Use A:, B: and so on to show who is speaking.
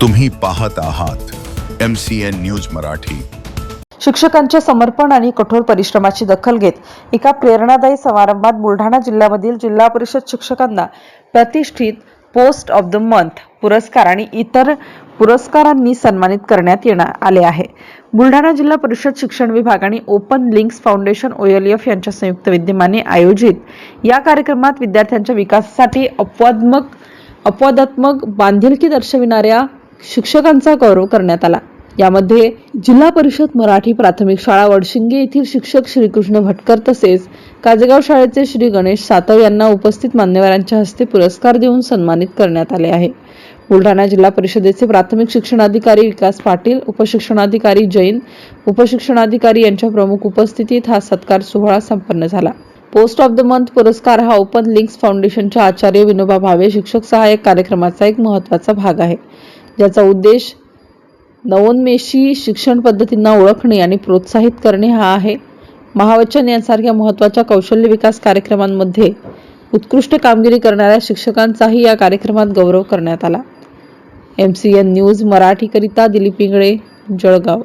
A: तुम्ही पाहत आहात M C N news Marathi.
B: शिक्षकांच्या समर्पण आणि कठोर परिश्रमाची दखल घेत एका प्रेरणादायी समारंभात बुलढाणा जिल्ह्यामधील जिल्हा परिषद शिक्षकांना प्रतिष्ठित पोस्ट ऑफ द मंथ पुरस्कार आणि इतर पुरस्कारांनी सन्मानित करण्यात येणार आले आहे. बुलढाणा जिल्हा परिषद शिक्षण विभाग आणि ओपन लिंक्स फाउंडेशन ओएलएफ यांच्या संयुक्त विद्यमाने आयोजित या कार्यक्रमात विद्यार्थ्यांच्या विकासासाठी अपवादमक अपवादात्मक बांधिलकी दर्शविणाऱ्या शिक्षकांचा गौरव करण्यात आला. यामध्ये जिल्हा परिषद मराठी प्राथमिक शाळा वडशिंगे येथील शिक्षक श्रीकृष्ण भटकर तसेच काजेगाव शाळेचे श्री गणेश सातव यांना उपस्थित मान्यवरांच्या हस्ते पुरस्कार देऊन सन्मानित करण्यात आले आहे. बुलढाणा जिल्हा परिषदेचे प्राथमिक शिक्षणाधिकारी विकास पाटील उपशिक्षणाधिकारी जैन उपशिक्षणाधिकारी यांच्या प्रमुख उपस्थितीत हा सत्कार सोहळा संपन्न झाला. पोस्ट ऑफ द मंथ पुरस्कार हा ओपन लिंक्स फाउंडेशनच्या आचार्य विनोबा भावे शिक्षक सहाय्यक कार्यक्रमाचा एक महत्त्वाचा भाग आहे. ज्याचा उद्देश नवोन्मेषी शिक्षण पद्धतींना ओळखणे आणि प्रोत्साहित करणे हा आहे. महावचन यांसारख्या महत्त्वाच्या कौशल्य विकास कार्यक्रमांमध्ये उत्कृष्ट कामगिरी करणाऱ्या शिक्षकांचाही या कार्यक्रमात गौरव करण्यात आला. एम सी एन न्यूज मराठीकरिता दिलीप इंगळे जळगाव.